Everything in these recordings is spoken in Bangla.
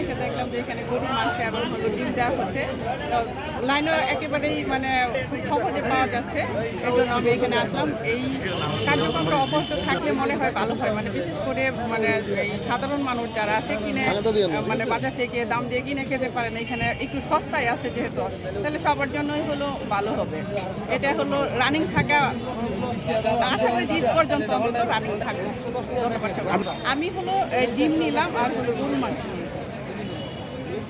আইসা দেখলাম যে এখানে গরুর মাংস এবং হলো ডিম দেওয়া হচ্ছে। তো লাইনও একেবারেই মানে খুব সহজে পাওয়া যাচ্ছে। এই জন্য আমি এখানে আসলাম। এই কার্যক্রমটা অব্যাহত থাকলে মনে হয় ভালো হয়। মানে বিশেষ করে মানে এই সাধারণ মানুষ যারা আছে কিনে মানে বাজার থেকে দাম দিয়ে কিনে খেতে পারেন। এখানে একটু সস্তায় আছে যেহেতু। তাহলে সবার জন্যই হলো ভালো হবে। এটা হলো রানিং থাকা আশা করি ঈদ পর্যন্ত রানিং থাকবে আমি হলো ডিম নিলাম আর হলো গরুর মাংস নিয়েছি কইছি দুই একটা কম হয় বেতন তো দোয়া করতে লাগবো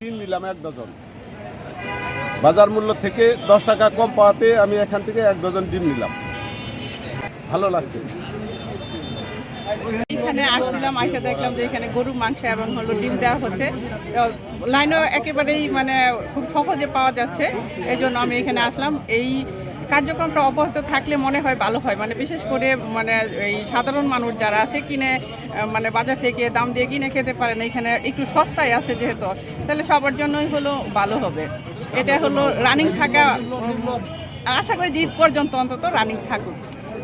নিলাম এক ডজন। বাজার মূল্য থেকে দশ টাকা কম পাওয়াতে আমি এখান থেকে এক ডজন ডিম নিলাম। ভালো লাগছে। এখানে আসছিলাম, আইসা দেখলাম যে এখানে গরুর মাংস এবং হলো ডিম দেওয়া হচ্ছে। লাইনও একেবারেই মানে খুব সহজে পাওয়া যাচ্ছে। এই জন্য আমি এখানে আসলাম। এই কার্যক্রমটা অব্যাহত থাকলে মনে হয় ভালো হয়। মানে বিশেষ করে মানে এই সাধারণ মানুষ যারা আছে কিনে মানে বাজার থেকে দাম দিয়ে কিনে খেতে পারেন এখানে একটু সস্তায় আছে যেহেতু। তাহলে সবার জন্যই হলো ভালো হবে। এটা হলো রানিং থাকা আশা করি ঈদ পর্যন্ত অন্তত রানিং থাকুক।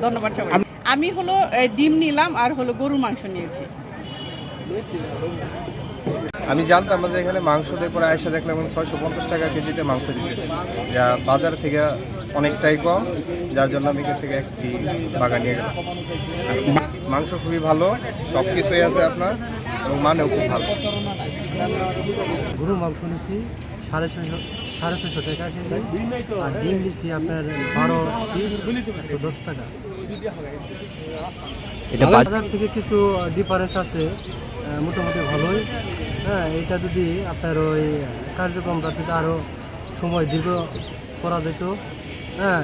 ধন্যবাদ সবাই আমি হলো ডিম নিলাম আর হলো গরুর মাংস নিয়েছি। আমি জানতাম যে এখানে মাংস দিয়ে পরে আয়সা দেখলাম ছয়শো পঞ্চাশ টাকা কেজিতে মাংস দিতেছে। যা বাজার থেকে অনেকটাই কম যার জন্য আমি এখান থেকে একটি বাগান নিয়ে গেলাম। মাংস খুবই ভালো সব কিছুই আছে আপনার এবং মানেও খুব ভালো। গরু মাংস নিছি সাড়ে ছয়শো সাড়ে ছয়শো টাকা কেজি আর ডিম নিছি আপনার বারো পিস একশো দশ টাকা। এটা বাজার থেকে কিছু ডিফারেন্স আছে মোটামুটি ভালোই। হ্যাঁ এটা যদি আপনার ওই কার্যক্রমটা যদি আরও সময় দীর্ঘ করা যেত হ্যাঁ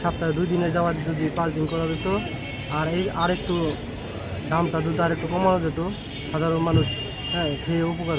সপ্তাহে দুই দিনের যাওয়া যদি পাঁচ দিন করা যেত, আর এই আরেকটু দামটা যদি আরেকটু কমানো যেত, সাধারণ মানুষ হ্যাঁ খেয়ে উপকার